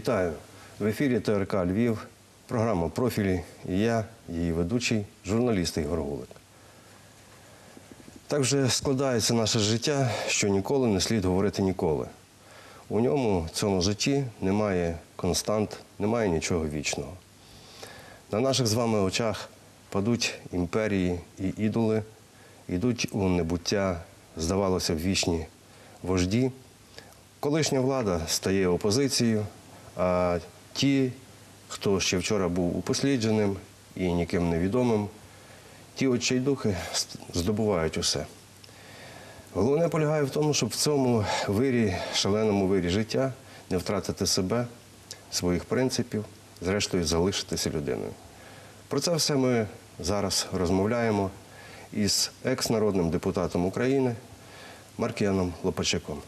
Вітаю! В ефірі ТРК Львів, програма Профілі і я, її ведучий, журналіст Ігор Гулик. Так вже складається наше життя, що ніколи не слід говорити ніколи. У ньому, цьому житті, немає констант, немає нічого вічного. На наших з вами очах падуть імперії і ідоли, йдуть у небуття, здавалося вічні вожді. Колишня влада стає опозицією, а ті, хто ще вчора був упослідженим і ніким невідомим, ті очайдухи здобувають усе. Головне полягає в тому, щоб в цьому вирі, шаленому вирі життя не втратити себе, своїх принципів, зрештою залишитися людиною. Про це все ми зараз розмовляємо із екс-народним депутатом України Маркіяном Лопачаком.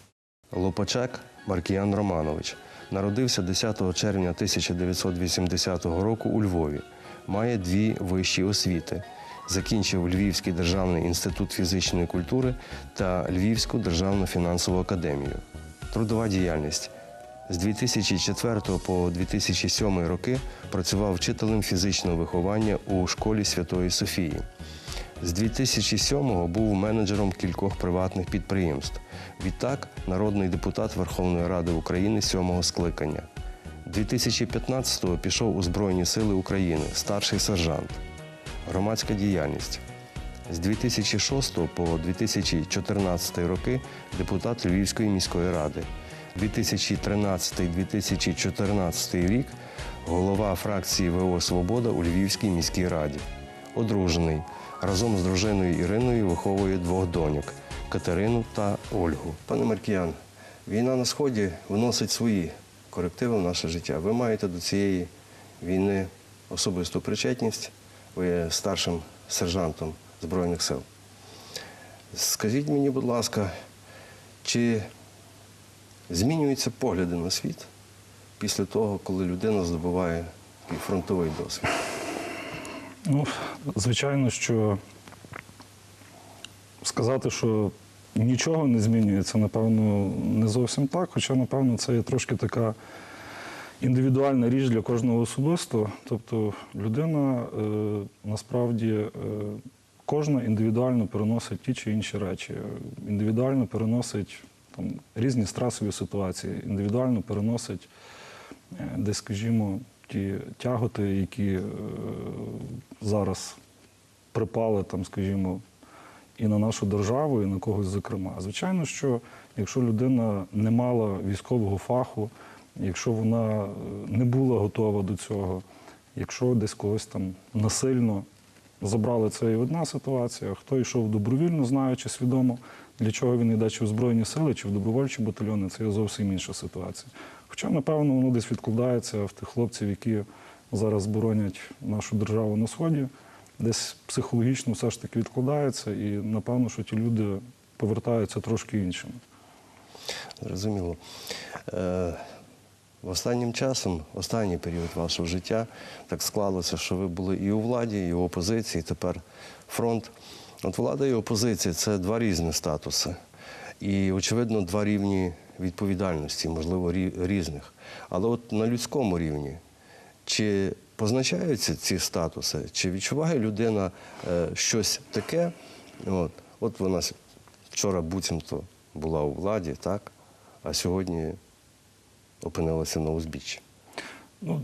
Лопачак Маркіян Романович народився 10 червня 1980 року у Львові. Має дві вищі освіти. Закінчив Львівський державний інститут фізичної культури та Львівську державну фінансову академію. Трудова діяльність. З 2004 по 2007 роки працював вчителем фізичного виховання у школі Святої Софії. З 2007-го був менеджером кількох приватних підприємств. Відтак, народний депутат Верховної Ради України сьомого скликання. 2015-го пішов у Збройні Сили України, старший сержант. Громадська діяльність. З 2006 по 2014 роки депутат Львівської міської ради. 2013-2014 рік голова фракції ВО Свобода у Львівській міській раді. Одружений. Разом з дружиною Іриною виховує двох доньок Катерину та Ольгу. Пане Маркіян, війна на сході вносить свої корективи в наше життя. Ви маєте до цієї війни особисту причетність. Ви є старшим сержантом Збройних сил. Скажіть мені, будь ласка, чи змінюються погляди на світ після того, коли людина здобуває фронтовий досвід? Ну, звичайно, що сказати, що нічого не змінюється, напевно, не зовсім так. Хоча, напевно, це є трошки така індивідуальна річ для кожного особисто. Тобто людина е, насправді е, кожна індивідуально переносить ті чи інші речі, індивідуально переносить там, різні стресові ситуації, індивідуально переносить е, десь, скажімо, ті тяготи, які е, зараз припали, там, скажімо, і на нашу державу, і на когось зокрема. Звичайно, що якщо людина не мала військового фаху, якщо вона е, не була готова до цього, якщо десь когось там насильно забрали, це і одна ситуація. Хто йшов добровільно, знаючи свідомо, для чого він йде, чи в Збройні сили, чи в добровольчі батальйони, це є зовсім інша ситуація. Хоча, напевно, воно десь відкладається в тих хлопців, які зараз боронять нашу державу на сході, десь психологічно все ж таки відкладається, і напевно, що ті люди повертаються трошки іншими. Зрозуміло. Останнім часом, останній період вашого життя, так склалося, що ви були і у владі, і в опозиції, тепер фронт. От влада і опозиція це два різні статуси. І, очевидно, два рівні відповідальності, можливо, різних. Але от на людському рівні, чи позначаються ці статуси, чи відчуває людина е, щось таке? От, от вона вчора буцімто була у владі, так? а сьогодні опинилася на узбіччі. Ну,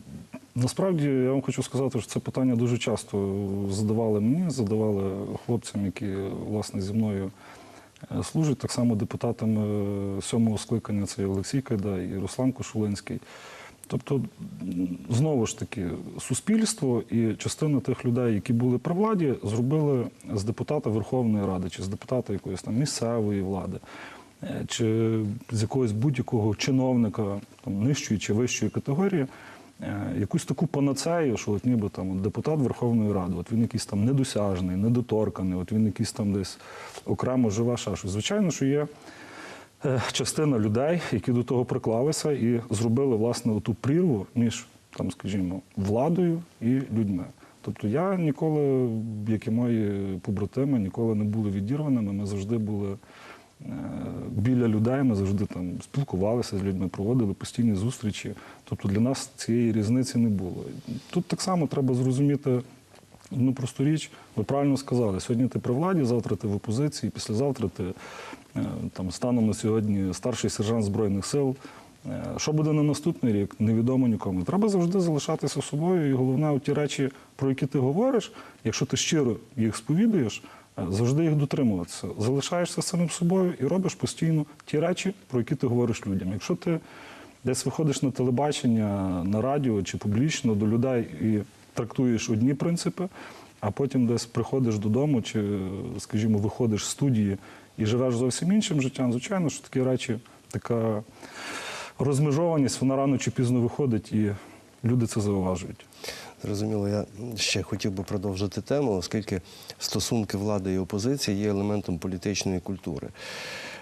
насправді я вам хочу сказати, що це питання дуже часто задавали мені, задавали хлопцям, які власне зі мною е, служать. Так само депутатам е, сьомого скликання це і Олексій Кайда і Руслан Кошулинський. Тобто, знову ж таки, суспільство і частина тих людей, які були при владі, зробили з депутата Верховної Ради чи з депутата якоїсь там місцевої влади, чи з якогось будь-якого чиновника там, нижчої чи вищої категорії. е, Якусь таку панацею, що от ніби там депутат Верховної Ради, от він якийсь там недосяжний, недоторканий, от він якийсь там десь окремо ще щось. Звичайно, що є е, частина людей, які до того приклалися і зробили власне ту прірву між там, скажімо, владою і людьми. Тобто я ніколи, як і мої побратими, ніколи не були відірваними. Ми завжди були е, біля людей. Ми завжди там спілкувалися з людьми, проводили постійні зустрічі. Тобто для нас цієї різниці не було. Тут так само треба зрозуміти одну просту річ. Ви правильно сказали, сьогодні ти при владі, завтра ти в опозиції, післязавтра ти е, там станом на сьогодні старший сержант Збройних сил. Е, Що буде на наступний рік, невідомо нікому. Треба завжди залишатися собою. І головне, ті речі, про які ти говориш, якщо ти щиро їх сповідуєш, е, завжди їх дотримуватися. Залишаєшся самим собою і робиш постійно ті речі, про які ти говориш людям. Якщо ти десь виходиш на телебачення, на радіо чи публічно до людей і трактуєш одні принципи, а потім десь приходиш додому, чи, скажімо, виходиш з студії і живеш зовсім іншим життям, звичайно, що такі речі, така розмежованість, вона рано чи пізно виходить, і люди це зауважують. Зрозуміло, я ще хотів би продовжити тему, оскільки стосунки влади і опозиції є елементом політичної культури.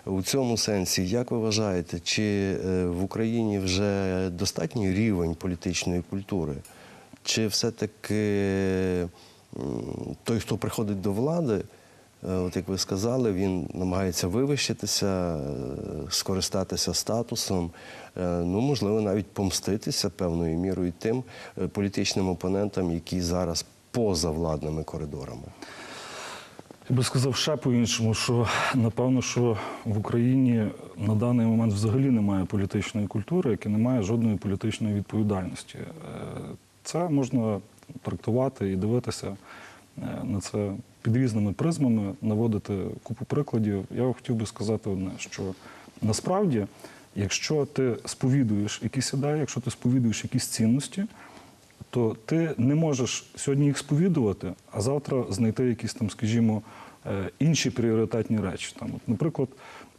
У цьому сенсі, як ви вважаєте, чи е, в Україні вже достатній рівень політичної культури? Чи все-таки той, хто приходить до влади, от як ви сказали, він намагається вивищитися, е, скористатися статусом, е, ну, можливо, навіть помститися певною мірою тим е, політичним опонентам, які зараз поза владними коридорами. Я би сказав ще по-іншому, що напевно, що в Україні на даний момент взагалі немає політичної культури, як і немає жодної політичної відповідальності. Е, Це можна трактувати і дивитися е, на це під різними призмами, наводити купу прикладів. Я хотів би сказати одне, що насправді, якщо ти сповідуєш якісь ідеї, якщо ти сповідуєш якісь цінності, то ти не можеш сьогодні їх сповідувати, а завтра знайти якісь там, скажімо, е, інші пріоритетні речі. Там, от, наприклад,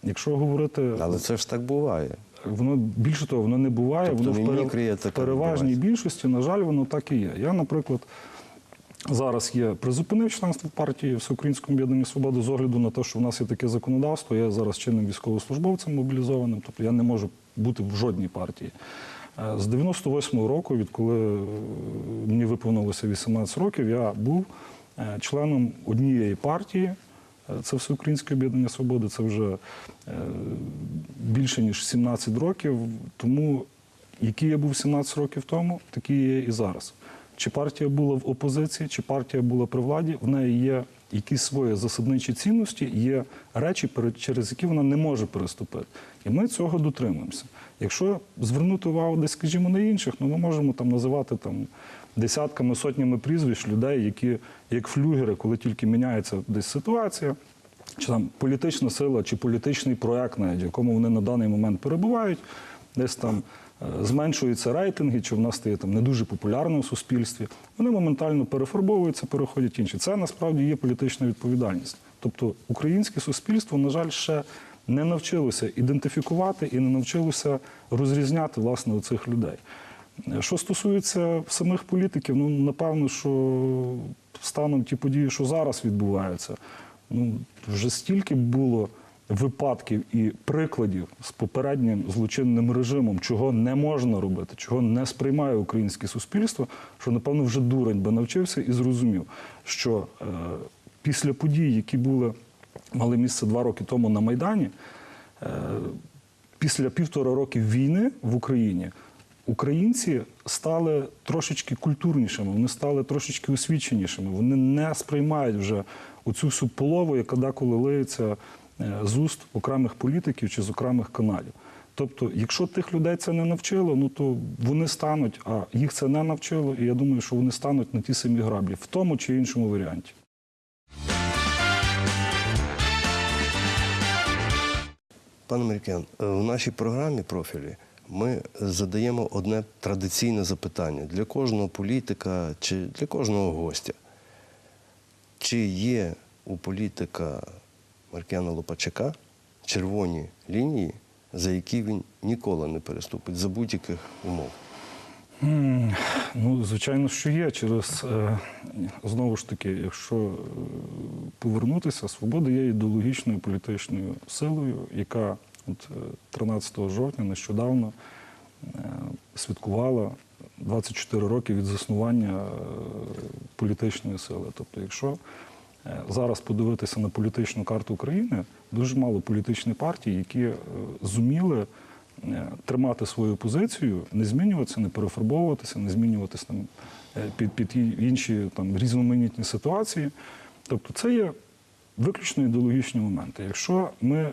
якщо говорити, Але це ж так буває. воно більше того, воно не буває, Тобто воно в переважній більшості, на жаль, воно так і є. Я, наприклад, зараз є призупинив членство партії Всеукраїнському об'єднанні свободи з огляду на те, що в нас є таке законодавство. Я зараз чинним військовослужбовцем мобілізованим, тобто я не можу бути в жодній партії. Е, З 98-го року, відколи е, мені виповнилося 18 років, я був е, членом однієї партії. Це Всеукраїнське об'єднання свободи, це вже більше ніж 17 років. Тому який я був 17 років тому, такий є і зараз. Чи партія була в опозиції, чи партія була при владі, в неї є якісь свої засадничі цінності, є речі, через які вона не може переступити. І ми цього дотримуємося. Якщо звернути увагу десь, скажімо, на інших, ну ми можемо там називати там десятками, сотнями прізвищ людей, які як флюгери, коли тільки міняється десь ситуація, чи там політична сила, чи політичний проект, навіть, в якому вони на даний момент перебувають, десь там е, зменшуються рейтинги, чи в нас стає там не дуже популярно в суспільстві. Вони моментально перефарбовуються, переходять інші. Це насправді є політична відповідальність. Тобто українське суспільство, на жаль, ще не навчилося ідентифікувати і не навчилося розрізняти власне цих людей. Що стосується самих політиків, ну напевно, що станом ті події, що зараз відбуваються, ну вже стільки було випадків і прикладів з попереднім злочинним режимом, чого не можна робити, чого не сприймає українське суспільство, що напевно вже дурень би навчився і зрозумів, що е, після подій, які були мали місце два роки тому на Майдані, е, після півтора років війни в Україні українці стали трошечки культурнішими, вони стали трошечки освіченішими. Вони не сприймають вже оцю всю полову, яка деколи лиється з уст окремих політиків чи з окремих каналів. Тобто, якщо тих людей це не навчило, ну то вони стануть, а їх це не навчило, і я думаю, що вони стануть на ті самі граблі в тому чи іншому варіанті. Пане Марікян, е, в нашій програмі профілі ми задаємо одне традиційне запитання для кожного політика чи для кожного гостя. Чи є у політика Маркіяна Лопачака червоні лінії, за які він ніколи не переступить за будь-яких умов? Ну, звичайно, що є. Через е, знову ж таки, якщо е, повернутися, свобода є ідеологічною політичною силою, яка от е, 13 жовтня нещодавно е, святкувала 24 роки від заснування е, політичної сили. Тобто, якщо е, зараз подивитися на політичну карту України, дуже мало політичних партій, які е, зуміли е, тримати свою позицію, не змінюватися, не перефарбовуватися, не змінюватися там, е, під, під інші там, різноманітні ситуації. Тобто це є виключно ідеологічні моменти. Якщо ми е,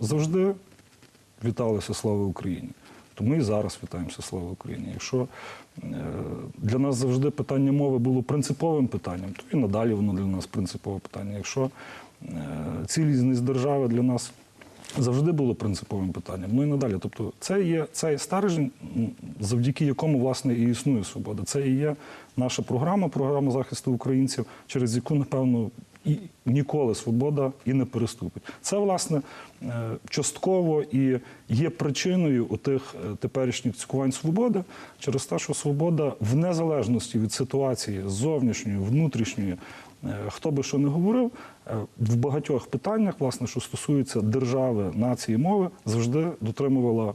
завжди віталися слава Україні, то ми і зараз вітаємося слава Україні. Якщо е, для нас завжди питання мови було принциповим питанням, то і надалі воно для нас принципове питання. Якщо е, цілісність держави для нас завжди було принциповим питанням, ну і надалі. Тобто, це є цей стержень, завдяки якому власне і існує свобода. Це і є наша програма, програма захисту українців, через яку, напевно, і ніколи свобода і не переступить. Це власне е, частково і є причиною у тих е, теперішніх цькувань свободи через те, що свобода в незалежності від ситуації зовнішньої, внутрішньої, е, хто би що не говорив, в багатьох питаннях, власне, що стосується держави, нації, мови, завжди дотримувала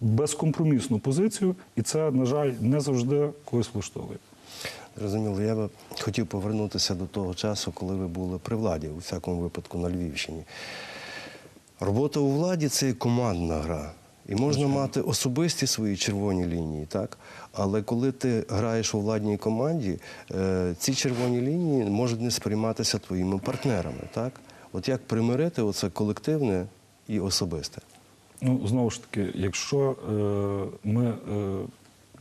безкомпромісну позицію, і це, на жаль, не завжди когось влаштовує. Зрозуміло, я би хотів повернутися до того часу, коли ви були при владі, у всякому випадку на Львівщині. Робота у владі це командна гра. І можна мати особисті свої червоні лінії, так? Але коли ти граєш у владній команді, е, ці червоні лінії можуть не сприйматися твоїми партнерами, так? От як примирити оце колективне і особисте? Ну, знову ж таки, якщо е, ми, е,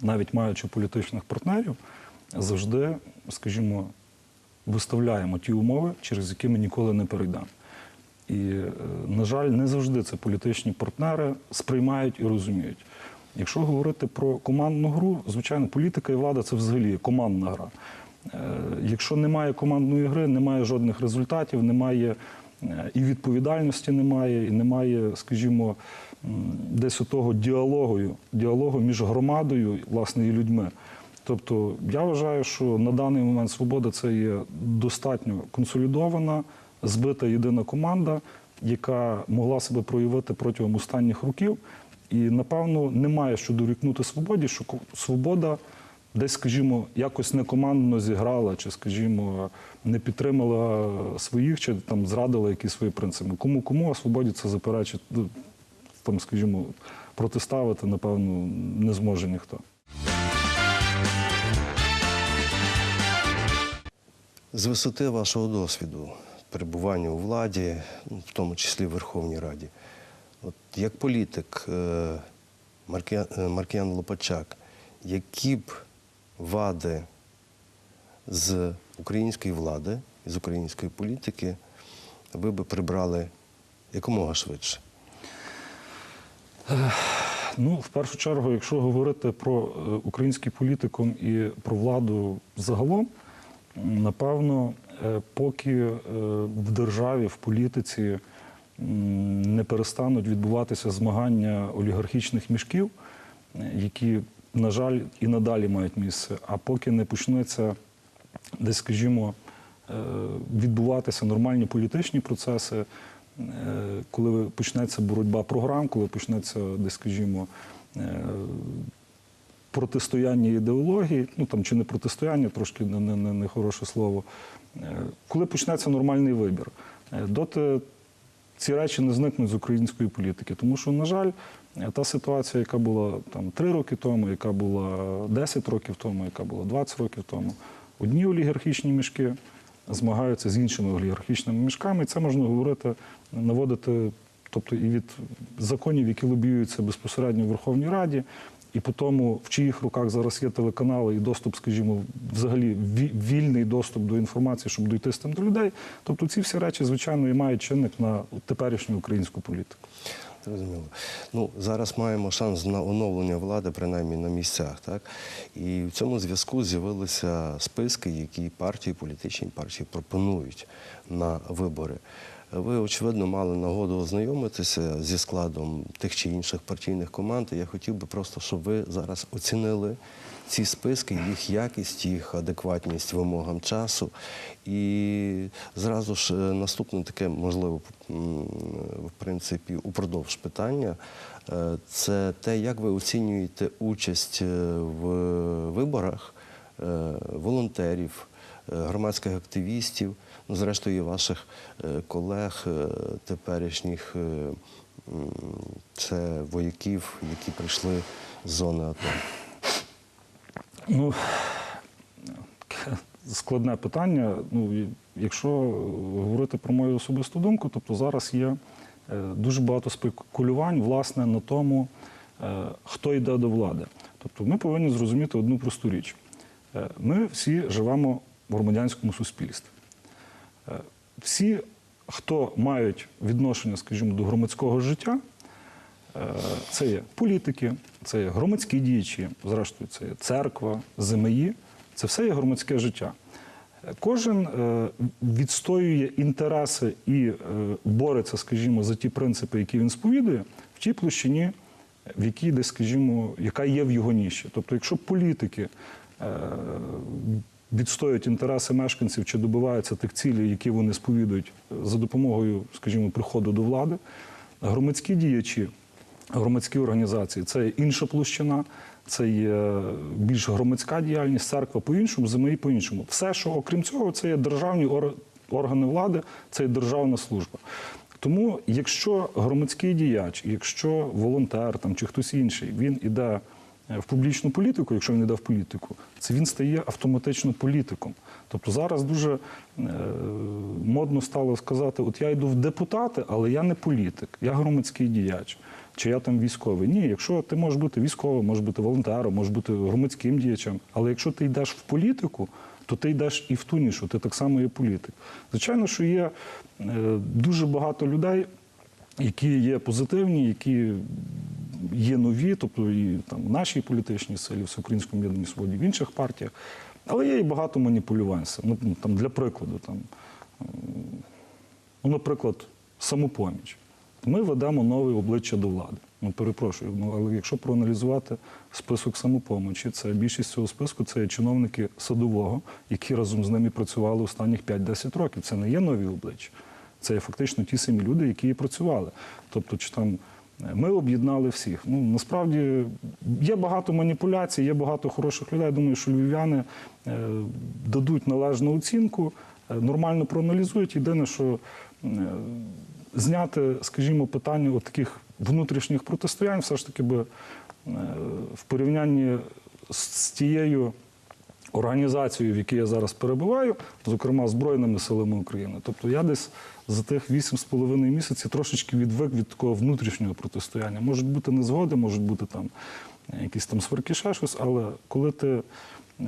навіть маючи політичних партнерів, завжди, скажімо, виставляємо ті умови, через які ми ніколи не перейдемо. І, е, на жаль, не завжди це політичні партнери сприймають і розуміють. Якщо говорити про командну гру, звичайно, політика і влада це взагалі командна гра. Е, Якщо немає командної гри, немає жодних результатів, немає е, і відповідальності немає, і немає, скажімо, десь того діалогу, діалогу між громадою власне, і людьми. Тобто я вважаю, що на даний момент свобода це є достатньо консолідована, збита єдина команда, яка могла себе проявити протягом останніх років. І напевно немає що дорікнути свободі, що свобода десь, скажімо, якось некомандно зіграла, чи, скажімо, не підтримала своїх, чи там зрадила якісь свої принципи. Кому кому, а свободі це заперечить, ну, там, скажімо, протиставити, напевно, не зможе ніхто. З висоти вашого досвіду перебування у владі, ну, в тому числі в Верховній Раді, от як політик е, Маркіян, е, Лопачак, які б вади з української влади, з української політики ви би прибрали якомога швидше? Ну, в першу чергу, якщо говорити про е, український політикум і про владу загалом, напевно, е, поки е, в державі, в політиці не перестануть відбуватися змагання олігархічних мішків, які, на жаль, і надалі мають місце, а поки не почнеться десь, скажімо, е, відбуватися нормальні політичні процеси, коли почнеться боротьба програм, коли почнеться, десь, скажімо, протистояння ідеології, ну там чи не протистояння, трошки не, не, не, не хороше слово. Е, Коли почнеться нормальний вибір, Е, доти ці речі не зникнуть з української політики. Тому що, на жаль, е, та ситуація, яка була там 3 роки тому, яка була 10 років тому, яка була 20 років тому, одні олігархічні мішки змагаються з іншими олігархічними мішками. І це можна говорити, наводити, тобто і від законів, які лобіюються безпосередньо в Верховній Раді. І по тому, в чиїх руках зараз є телеканали і доступ, скажімо, взагалі ві- вільний доступ до інформації, щоб дійти з тим до людей. Тобто ці всі речі, звичайно, і мають чинник на теперішню українську політику. Зрозуміло. Ну, зараз маємо шанс на оновлення влади, принаймні на місцях. Так? І в цьому зв'язку з'явилися списки, які партії, політичні партії пропонують на вибори. Ви, очевидно, мали нагоду ознайомитися зі складом тих чи інших партійних команд. І я хотів би просто, щоб ви зараз оцінили ці списки, їх якість, їх адекватність вимогам часу. І зразу ж е, наступне таке, можливо, в принципі, упродовж питання. Е, Це те, як ви оцінюєте участь е, в виборах волонтерів, громадських активістів, ну, зрештою, і ваших е, колег е, теперішніх. е, Це вояків, які прийшли з зони АТО. Ну, складне питання. Ну, якщо говорити про мою особисту думку, тобто зараз є дуже багато спекулювань власне на тому, хто йде до влади. Тобто ми повинні зрозуміти одну просту річ. Ми всі живемо в громадянському суспільстві. Всі, хто мають відношення, скажімо, до громадського життя, Е, Це є політики, це є громадські діячі, зрештою, це є церква, ЗМІ. Це все є громадське життя. Кожен е, відстоює інтереси і е, бореться, скажімо, за ті принципи, які він сповідує, в тій площині, в якій десь, скажімо, яка є в його ніші. Тобто, якщо політики відстоюють інтереси мешканців чи добиваються тих цілей, які вони сповідують е, за допомогою, скажімо, приходу до влади, громадські діячі, громадські організації це інша площина, це є більш громадська діяльність, церква по-іншому, ЗМІ по-іншому. Все, що окрім цього, це є державні органи влади, це є державна служба. Тому, якщо громадський діяч, якщо волонтер там, чи хтось інший, він іде в публічну політику, якщо він йде в політику, це він стає автоматично політиком. Тобто зараз дуже е, модно стало сказати: от я йду в депутати, але я не політик, я громадський діяч. Чи я там військовий? Ні, якщо ти можеш бути військовим, можеш бути волонтером, можеш бути громадським діячем, але якщо ти йдеш в політику, то ти йдеш і в ту нішу, ти так само є політик. Звичайно, що є е, дуже багато людей, які є позитивні, які є нові, тобто і там нашій політичній силі, в Всеукраїнському об'єднанні свободі, в інших партіях. Але є і багато маніпулювань. Ну, там, для прикладу, там, ну, наприклад, самопоміч. Ми ведемо нове обличчя до влади. Ну, перепрошую, ну, але якщо проаналізувати список самопомочі, це більшість цього списку це чиновники садового, які разом з ними працювали останніх 5-10 років. Це не є нові обличчя. Це є фактично ті самі люди, які і працювали. Тобто, чи там ми об'єднали всіх. Ну насправді є багато маніпуляцій, є багато хороших людей. Я думаю, що львів'яни е, дадуть належну оцінку, е, нормально проаналізують. Єдине, що е, зняти, скажімо, питання от таких внутрішніх протистоянь, все ж таки би е, в порівнянні з тією організацією, в якій я зараз перебуваю, зокрема Збройними силами України. Тобто я десь за тих 8,5 місяців трошечки відвик від такого внутрішнього протистояння. Можуть бути незгоди, можуть бути там е, якісь там сварки, ще щось, але коли ти е,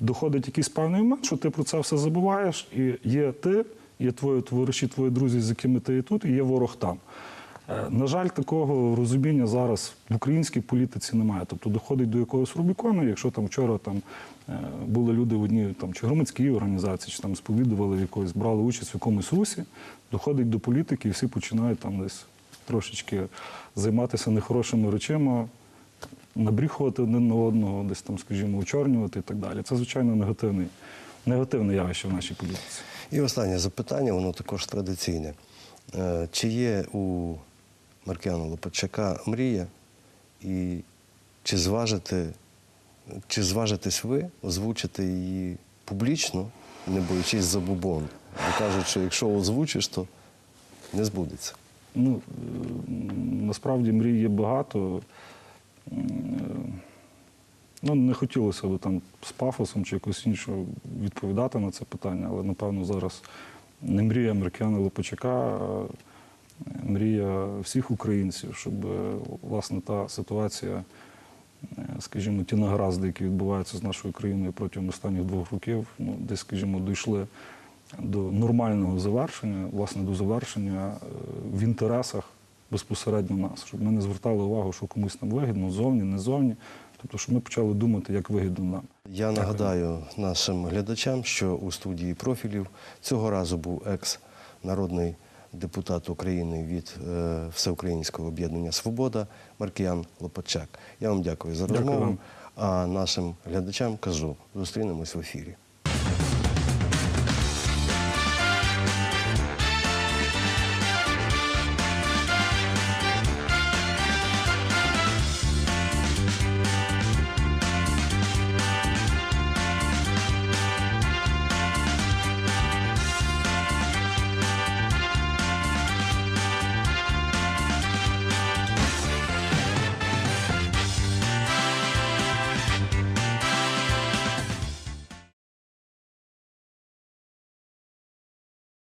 доходить якийсь певний момент, що ти про це все забуваєш, і є ти, є твої товариші, твої друзі, з якими ти є тут, і є ворог там. Е, На жаль, такого розуміння зараз в українській політиці немає. Тобто доходить до якогось Рубікону, якщо там вчора там е, були люди в одній там чи громадській організації, чи там сповідували в якоїсь, брали участь в якомусь русі, доходить до політики, і всі починають там десь трошечки займатися нехорошими речами, набріхувати один на одного, десь там, скажімо, очорнювати і так далі. Це звичайно негативний, негативне явище в нашій політиці. І останнє запитання, воно також традиційне. Е, Чи є у Маркіана Лопачака мрія, і чи зважите, чи зважитесь ви озвучити її публічно, не боючись забубон? Бо кажуть, що якщо озвучиш, то не збудеться. Ну, е, насправді мрій є багато. Е, Ну, не хотілося б там з пафосом чи якось іншого відповідати на це питання, але напевно зараз не мрія Маркіана Лопачака, мрія всіх українців, щоб е, власне та ситуація, е, скажімо, ті нагаразди, які відбуваються з нашою країною протягом останніх двох років, ну, десь, скажімо, дійшли до нормального завершення, власне, до завершення е, в інтересах безпосередньо нас, щоб ми не звертали увагу, що комусь там вигідно, зовні, не зовні. Тобто, щоб ми почали думати, як вигідно нам. Я нагадаю нашим глядачам, що у студії профілів цього разу був екс-народний депутат України від е, Всеукраїнського об'єднання Свобода Маркіян Лопачак. Я вам дякую за розмову. А нашим глядачам кажу, зустрінемось в ефірі.